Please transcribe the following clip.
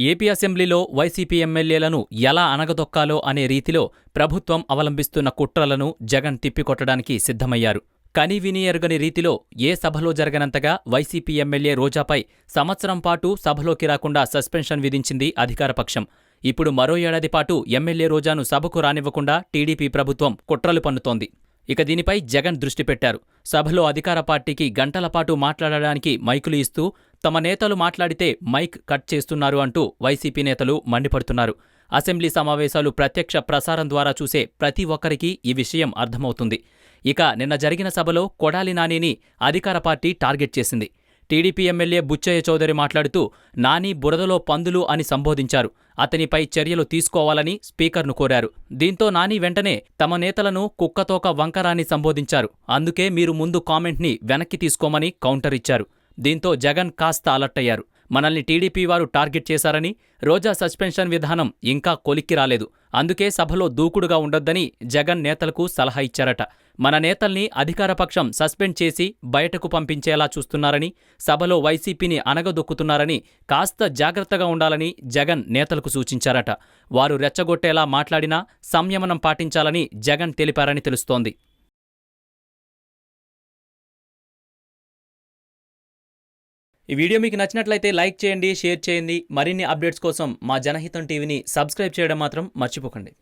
AP అసెంబ్లీలో YCP ఎమ్మెల్యేలను ఎలా అనగదొక్కాలో అనే రీతిలో ప్రభుత్వం అవలంబిస్తున్న కుట్రలను జగన్ తిప్పికొట్టడానికి సిద్ధమయ్యారు. కనీవిని ఎరుగని రీతిలో ఏ సభలో జరగనంతగా వైసీపీ ఎమ్మెల్యే రోజాపై సంవత్సరం పాటు సభలోకి రాకుండా సస్పెన్షన్ విధించింది అధికారపక్షం. ఇప్పుడు మరో ఏడాది పాటు ఎమ్మెల్యే రోజాను సభకు రానివ్వకుండా టీడీపీ ప్రభుత్వం కుట్రలు పన్నుతోంది. ఇక దీనిపై జగన్ దృష్టి పెట్టారు. సభలో అధికార పార్టీకి గంటల పాటు మాట్లాడడానికి మైకులు ఇస్తూ తమ నేతలు మాట్లాడితే మైక్ కట్ చేస్తున్నారు అంటూ వైసీపీ నేతలు మండిపడుతున్నారు. అసెంబ్లీ సమావేశాలు ప్రత్యక్ష ప్రసారం ద్వారా చూసే ప్రతి ఒక్కరికి ఈ విషయం అర్థమవుతుంది. ఇక నిన్న జరిగిన సభలో కొడాలి నానిని అధికార పార్టీ టార్గెట్ చేసింది. టీడీపీ ఎమ్మెల్యే బుచ్చయ్య చౌదరి మాట్లాడుతూ నాని బురదలో పందులు అని సంబోధించారు. అతనిపై చర్యలు తీసుకోవాలని స్పీకర్ను కోరారు. దీంతో నాని వెంటనే తమ నేతలను కుక్కతోక వంకరాని సంబోధించారు. అందుకే మీరు ముందు కామెంట్ని వెనక్కి తీసుకోమని కౌంటర్ ఇచ్చారు. దీంతో జగన్ కాస్త అలర్ట్ అయ్యారు. మనల్ని టీడీపీ వారు టార్గెట్ చేశారని రోజా సస్పెన్షన్ విధానం ఇంకా కొలిక్కి రాలేదు. అందుకే సభలో దూకుడుగా ఉండొద్దని జగన్ నేతలకు సలహా ఇచ్చారట. మన నేతల్ని అధికారపక్షం సస్పెండ్ చేసి బయటకు పంపించేలా చూస్తున్నారని సభలో వైసీపీని అనగదొక్కుతున్నారని కాస్త జాగ్రత్తగా ఉండాలని జగన్ నేతలకు సూచించారట. వారు రెచ్చగొట్టేలా మాట్లాడినా సంయమనం పాటించాలని జగన్ తెలిపారని తెలుస్తోంది. ఈ వీడియో మీకు నచ్చినట్లయితే లైక్ చేయండి షేర్ చేయండి. మరిన్ని అప్డేట్స్ కోసం మా జనహితం టీవీని సబ్స్క్రైబ్ చేయడం మాత్రం మర్చిపోకండి.